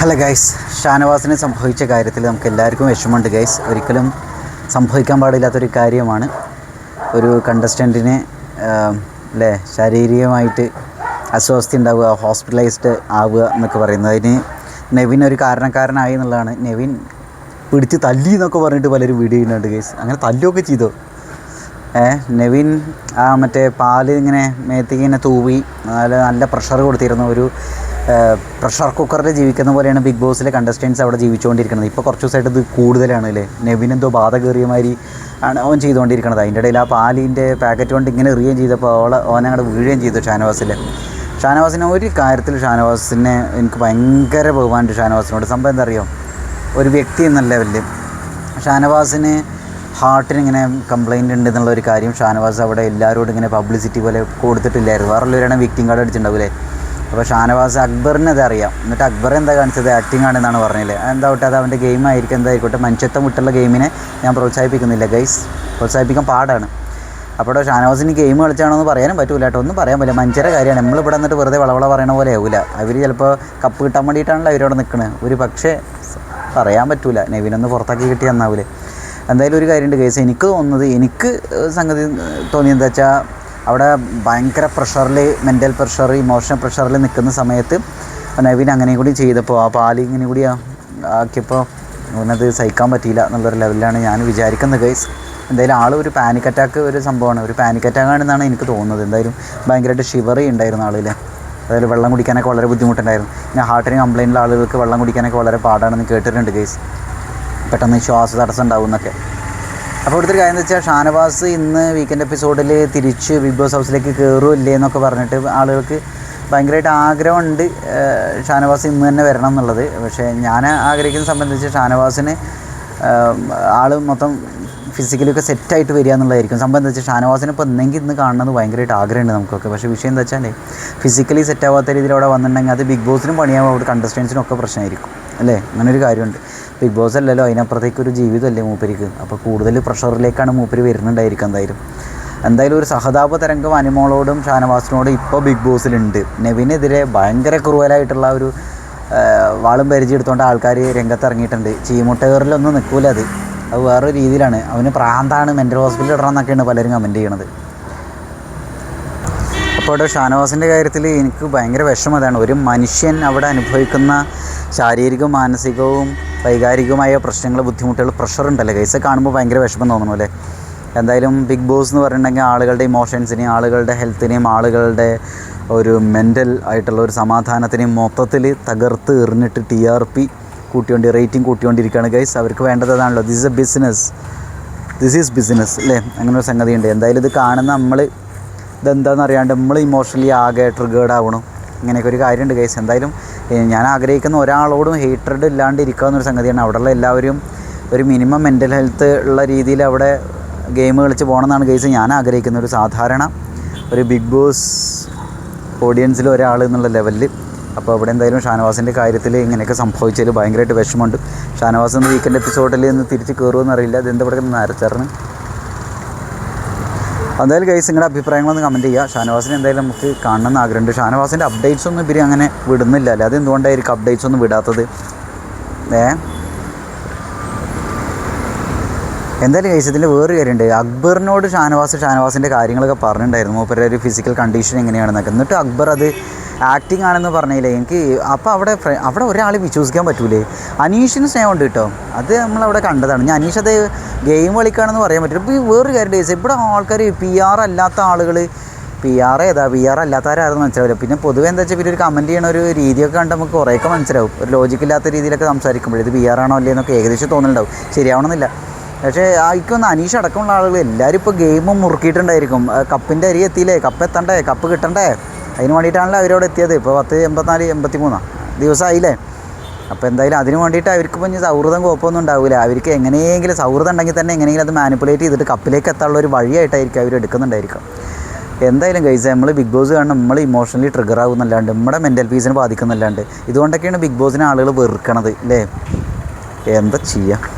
Hello guys ഷാനവാസിന് സംഭവിച്ച കാര്യത്തിൽ നമുക്ക് എല്ലാവർക്കും വിഷമമുണ്ട് ഗൈസ് ഒരിക്കലും സംഭവിക്കാൻ പാടില്ലാത്തൊരു കാര്യമാണ്. ഒരു കണ്ടസ്റ്റന്റിന് അല്ലേ ശാരീരികമായിട്ട് അസ്വസ്ഥ ഉണ്ടാവുക ഹോസ്പിറ്റലൈസ്ഡ് ആവുക എന്നൊക്കെ പറയുന്നത്. അതിന് നെവിൻ ഒരു കാരണക്കാരനായി എന്നുള്ളതാണ്. നെവിൻ പിടിച്ച് തല്ലി എന്നൊക്കെ പറഞ്ഞിട്ട് പലരും വീഡിയോ ചെയ്യുന്നുണ്ട് ഗൈസ് അങ്ങനെ തല്ലുകയൊക്കെ ചെയ്തു. നെവിൻ ആ മറ്റേ പാൽ ഇങ്ങനെ മേത്തേക്ക് ഇങ്ങനെ തൂവി നല്ല നല്ല പ്രഷർ കൊടുത്തിരുന്ന ഒരു പ്രഷർ കുക്കറിൽ ജീവിക്കുന്ന പോലെയാണ് ബിഗ് ബോസിലെ കണ്ടസ്റ്റൻസ് അവിടെ ജീവിച്ചുകൊണ്ടിരിക്കുന്നത്. ഇപ്പോൾ കുറച്ച് ദിവസമായിട്ട് ഇത് കൂടുതലാണ് അല്ലേ? നെവിൻ എന്തോ ബാധ കയറിയ മാതിരി ആണ് അവൻ ചെയ്തുകൊണ്ടിരിക്കുന്നത്. അതിന്റെ ഇടയിൽ ആ പാലിന്റെ പാക്കറ്റ് കൊണ്ട് ഇങ്ങനെ എറിയുകയും ചെയ്തപ്പോൾ അവളെ ഓനെ അങ്ങോട്ട് വീഴുകയും ചെയ്തു ഷാനവാസിൽ. ഷാനവാസിനെ ഒരു കാര്യത്തിൽ ഷാനവാസിനെ എനിക്ക് ഭയങ്കര ബഹുമാനുണ്ട് ഷാനവാസിനോട്. സംഭവം എന്താ അറിയോ? ഒരു വ്യക്തി എന്ന ലെവലിൽ ഷാനവാസിന് ഹാർട്ടിന് ഇങ്ങനെ കംപ്ലൈന്റ് ഉണ്ട് എന്നുള്ള ഒരു കാര്യം ഷാനവാസ് അവിടെ എല്ലാവരോടും ഇങ്ങനെ പബ്ലിസിറ്റി പോലെ കൊടുത്തിട്ടില്ലായിരുന്നു. വേറെ ഉള്ളവരാണെങ്കിൽ വിക്ടിം കാർഡ് അടിച്ചിട്ടുണ്ടാവില്ലേ അപ്പോൾ ഷാനവാസ് അക്ബറിന് അറിയാം. എന്നിട്ട് അക്ബർ എന്താ കാണിച്ചത്? ആക്ടിംഗ് ആണെന്നാണ് പറഞ്ഞില്ലേ എന്താ വിട്ടെ? അത് അവന്റെ ഗെയിം ആയിരിക്കും. എന്തായിക്കോട്ടെ? മനുഷ്യത്വം വിട്ടുള്ള ഗെയിമിനെ ഞാൻ പ്രോത്സാഹിപ്പിക്കുന്നില്ല ഗൈസ് പ്രോത്സാഹിപ്പിക്കാൻ പാടാണ്. അപ്പോൾ ഷാനവാസിന് ഗെയിം കളിച്ചാണോ എന്ന് പറയാനും പറ്റൂല കേട്ടോ. ഒന്നും പറയാൻ പറ്റില്ല. മനുഷ്യരെ കാര്യമാണ്. നമ്മൾ ഇവിടെ നിന്നിട്ട് വെറുതെ വളവള പറയണ പോലെ ആവില്ല അവർ ചിലപ്പോൾ കപ്പ് കിട്ടാൻ വേണ്ടിയിട്ടാണല്ലോ അവരവിടെ നിൽക്കുന്നത് ഒരു പക്ഷേ പറയാൻ പറ്റൂല. നെവിനൊന്ന് പുറത്താക്കി കിട്ടി എന്നാവില്ലേ എന്തായാലും ഒരു കാര്യമുണ്ട് കേസ് എനിക്ക് തോന്നുന്നത് എനിക്ക് സംഗതി തോന്നിയെന്താ വെച്ചാൽ അവിടെ ഭയങ്കര പ്രഷറിൽ മെന്റൽ പ്രഷർ ഇമോഷണൽ പ്രഷറിൽ നിൽക്കുന്ന സമയത്ത് നവീൻ അങ്ങനെ കൂടി ചെയ്തപ്പോൾ ആ പാൽ ഇങ്ങനെ കൂടി ആക്കിയപ്പോൾ അവനത് സഹിക്കാൻ പറ്റിയില്ല എന്നുള്ളൊരു ലെവലിലാണ് ഞാൻ വിചാരിക്കുന്നത് ഗൈസ് എന്തായാലും ആൾ ഒരു പാനിക് അറ്റാക്ക് ഒരു സംഭവമാണ്. ഒരു പാനിക് അറ്റാക്ക് ആണെന്നാണ് എനിക്ക് തോന്നുന്നത്. എന്തായാലും ഭയങ്കരമായിട്ട് ഷിവറി ഉണ്ടായിരുന്നു ആളിൽ അതായത് വെള്ളം കുടിക്കാനൊക്കെ വളരെ ബുദ്ധിമുട്ടുണ്ടായിരുന്നു. ഞാൻ ഹാർട്ടിന് കംപ്ലൈന്റുള്ള ആളുകൾക്ക് വെള്ളം കുടിക്കാനൊക്കെ വളരെ പാടാണെന്ന് കേട്ടിട്ടുണ്ട് ഗൈസ് പെട്ടെന്ന് ശ്വാസ തടസ്സം ഉണ്ടാവും എന്നൊക്കെ. അപ്പോൾ ഇവിടുത്തെ കാര്യം എന്ന് വെച്ചാൽ ഷാനവാസ് ഇന്ന് വീക്കെൻഡ് എപ്പിസോഡിൽ തിരിച്ച് ബിഗ് ബോസ് ഹൗസിലേക്ക് കയറുമില്ലേ എന്നൊക്കെ പറഞ്ഞിട്ട് ആളുകൾക്ക് ഭയങ്കരമായിട്ട് ആഗ്രഹമുണ്ട്. ഷാനവാസ് ഇന്ന് തന്നെ വരണം എന്നുള്ളത്. പക്ഷേ ഞാൻ ആഗ്രഹിക്കുന്ന സംബന്ധിച്ച് ഷാനവാസിന് ആൾ മൊത്തം ഫിസിക്കലൊക്കെ സെറ്റായിട്ട് വരിക എന്നുള്ളതായിരിക്കും. സംഭവം എന്താ വെച്ചാൽ ഷാനവാസിനെ ഇപ്പോൾ എന്തെങ്കിലും ഇന്ന് കാണണമെന്ന് ഭയങ്കരമായിട്ട് ആഗ്രഹമുണ്ട് നമുക്കൊക്കെ. പക്ഷേ വിഷയം എന്താ വെച്ചാൽ ഫിസിക്കലി സെറ്റാവാത്ത രീതിയിൽ അവിടെ വന്നിട്ടുണ്ടെങ്കിൽ അത് ബിഗ് ബോസിനും പണിയാവും. അവിടെ കണ്ടസ്റ്റൻസിനും ഒക്കെ പ്രശ്നമായിരിക്കും. അല്ലേ? അങ്ങനെ ഒരു കാര്യമുണ്ട്. ബിഗ് ബോസ് അല്ലല്ലോ അതിനപ്പുറത്തേക്ക് ഒരു ജീവിതമല്ലേ മൂപ്പരിക്ക്. അപ്പോൾ കൂടുതൽ പ്രഷറിലേക്കാണ് മൂപ്പര് വരുന്നുണ്ടായിരിക്കും എന്തായാലും. എന്തായാലും ഒരു സഹതാപ തരംഗം അനുമോളോടും ഷാനവാസിനോടും ഇപ്പോൾ ബിഗ് ബോസിലുണ്ട്. നെവിനെതിരെ ഭയങ്കര ക്രൂവലായിട്ടുള്ള ഒരു വാളും വാളും പരിചയെടുത്തുകൊണ്ട് ആൾക്കാർ രംഗത്തിറങ്ങിയിട്ടുണ്ട്. ചീമുട്ടകറിലൊന്നും നിൽക്കൂല അത്. അത് വേറൊരു രീതിയിലാണ്. അവന് പ്രാന്താണ് മെന്റൽ ഹോസ്പിറ്റലിൽ ഇടണം എന്നൊക്കെയാണ് പലരും കമന്റ് ചെയ്യണത്. അപ്പോൾ ഇവിടെ ഷാനവാസിന്റെ കാര്യത്തിൽ എനിക്ക് ഭയങ്കര വിഷമം അതാണ്. ഒരു മനുഷ്യൻ അവിടെ അനുഭവിക്കുന്ന ശാരീരികവും മാനസികവും വൈകാരികവുമായ പ്രശ്നങ്ങൾ ബുദ്ധിമുട്ടുകൾ പ്രഷർ ഉണ്ടല്ലോ? കേസ് കാണുമ്പോൾ ഭയങ്കര വിഷമം തോന്നുന്നു അല്ലേ? എന്തായാലും ബിഗ് ബോസ് എന്ന് പറഞ്ഞിട്ടുണ്ടെങ്കിൽ ആളുകളുടെ ഇമോഷൻസിനെയും ആളുകളുടെ ഹെൽത്തിനെയും ആളുകളുടെ ഒരു മെന്റൽ ആയിട്ടുള്ള ഒരു സമാധാനത്തിനെയും മൊത്തത്തിൽ തകർത്ത് എറിഞ്ഞിട്ട് ടി ആർ പി കൂട്ടിക്കൊണ്ട് റേറ്റിംഗ് കൂട്ടിക്കൊണ്ടിരിക്കുകയാണ് ഗൈസ് അവർക്ക് വേണ്ടതാണല്ലോ this a business this is business അല്ലേ? അങ്ങനെ ഒരു സംഗതിയുണ്ട്. എന്തായാലും ഇത് കാണുന്ന നമ്മൾ ഇതെന്താണെന്ന് അറിയാണ്ട് നമ്മൾ ഇമോഷണലി ആകെ ട്രിഗേർഡ് ആവണം. ഇങ്ങനെയൊക്കെ ഒരു കാര്യമുണ്ട് ഗൈസ് എന്തായാലും ഞാൻ ആഗ്രഹിക്കുന്ന ഒരാളോടും ഹേറ്റഡ് ഇല്ലാണ്ട് ഇരിക്കുക എന്നൊരു സംഗതിയാണ്. അവിടെയുള്ള എല്ലാവരും ഒരു മിനിമം മെന്റൽ ഹെൽത്ത് ഉള്ള രീതിയിൽ അവിടെ ഗെയിം കളിച്ച് പോകണമെന്നാണ് ഗൈസ് ഞാൻ ആഗ്രഹിക്കുന്ന ഒരു സാധാരണ ഒരു ബിഗ് ബോസ് ഓഡിയൻസിൽ ഒരാൾ എന്നുള്ള ലെവലിൽ അപ്പോൾ അവിടെ എന്തായാലും ഷാനവാസിന്റെ കാര്യത്തിൽ ഇങ്ങനെയൊക്കെ സംഭവിച്ചതിൽ ഭയങ്കരമായിട്ട് വിഷമമുണ്ട്. ഷാനവാസ് ഒന്ന് വീക്കെൻഡ് എപ്പിസോഡിൽ നിന്ന് തിരിച്ച് കയറുമെന്ന് അറിയില്ല എന്തവിടെ ഇവിടെ നരച്ചറിന് എന്തായാലും ഗൈസ് നിങ്ങളുടെ അഭിപ്രായങ്ങളൊന്ന് കമന്റ് ചെയ്യുക. ഷാനവാസിന് എന്തായാലും നമുക്ക് കാണണമെന്ന് ആഗ്രഹമുണ്ട്. ഷാനവാസിന്റെ അപ്ഡേറ്റ്സ് ഒന്നും ഇവർ അങ്ങനെ വിടുന്നില്ല അല്ലേ? അതെന്തുകൊണ്ടായിരിക്കും അപ്ഡേറ്റ്സ് ഒന്നും വിടാത്തത്? ഏ? എന്തായാലും ഗൈസ് ഇതിന്റെ വേറൊരു കാര്യമുണ്ട്. അക്ബറിനോട് ഷാനവാസ് ഷാനവാസിന്റെ കാര്യങ്ങളൊക്കെ പറഞ്ഞിട്ടുണ്ടായിരുന്നു. മൂപ്പരുടെ ഒരു ഫിസിക്കൽ കണ്ടീഷൻ എങ്ങനെയാണെന്നൊക്കെ. എന്നിട്ട് അക്ബർ അത് ആക്ടിങ് ആണെന്ന് പറഞ്ഞില്ലേ? എനിക്ക് അപ്പോൾ അവിടെ അവിടെ ഒരാൾ വിശ്വസിക്കാൻ പറ്റൂലേ? അനീഷിന് സ്നേഹമുണ്ട് കേട്ടോ. അത് നമ്മളവിടെ കണ്ടതാണ്. ഞാൻ അനീഷ് അത് ഗെയിം കളിക്കുകയാണെന്ന് പറയാൻ പറ്റില്ല. ഇപ്പോൾ ഈ വേറൊരു കാര്യം ഡേസ് ഇവിടെ ആൾക്കാർ പി ആർ അല്ലാത്ത ആളുകൾ പി ആർ ഏതാ? പി ആർ അല്ലാത്തവരായിരുന്നു മനസ്സിലാവില്ല. പിന്നെ പൊതുവെ എന്താ വെച്ചാൽ പിന്നെ ഒരു കമന്റ് ചെയ്യണ ഒരു രീതിയൊക്കെ കണ്ട് നമുക്ക് കുറേയൊക്കെ മനസ്സിലാവും. ഒരു ലോജിക്കില്ലാത്ത രീതിയിലൊക്കെ സംസാരിക്കുമ്പോൾ ഇത് പി ആർ ആണോ അല്ലേ എന്നൊക്കെ ഏകദേശം തോന്നുന്നുണ്ടാവും ശരിയാവണമെന്നില്ല. പക്ഷേ ആയിക്കൊന്ന് അനീഷ് അടക്കമുള്ള ആളുകൾ എല്ലാവരും ഇപ്പോൾ ഗെയിം മുറുക്കിയിട്ടുണ്ടായിരിക്കും. കപ്പിന്റെ അരി എത്തിയില്ലേ? കപ്പ് എത്തണ്ടേ? കപ്പ് കിട്ടണ്ടേ? അതിന് വേണ്ടിയിട്ടാണല്ലോ അവരോട് എത്തിയത്. ഇപ്പോൾ പത്ത് എൺപത്തിനാല് എൺപത്തി മൂന്നാ ദിവസമായില്ലേ അപ്പോൾ എന്തായാലും അതിന് വേണ്ടിയിട്ട് അവർക്ക് ഇപ്പം സൗഹൃദം കുഴപ്പമൊന്നും ഉണ്ടാവില്ല അവർക്ക് എങ്ങനെയെങ്കിലും സൗഹൃദം ഉണ്ടെങ്കിൽ തന്നെ എങ്ങനെയെങ്കിലും അത് മാനിപ്പുലേറ്റ് ചെയ്തിട്ട് കപ്പിലേക്ക് എത്താനുള്ള ഒരു വഴിയായിട്ടായിരിക്കും അവർ എടുക്കുന്നുണ്ടായിരിക്കും. എന്തായാലും കഴിച്ചാൽ നമ്മൾ ബിഗ് ബോസ് കാരണം നമ്മൾ ഇമോഷണലി ട്രിഗർ ആകുന്നല്ലാണ്ട് നമ്മുടെ മെന്റൽ പീസിനെ ബാധിക്കുന്നല്ലാണ്ട് ഇതുകൊണ്ടൊക്കെയാണ് ബിഗ് ബോസിനെ ആളുകൾ വെറുക്കണത് അല്ലേ എന്താ ചെയ്യുക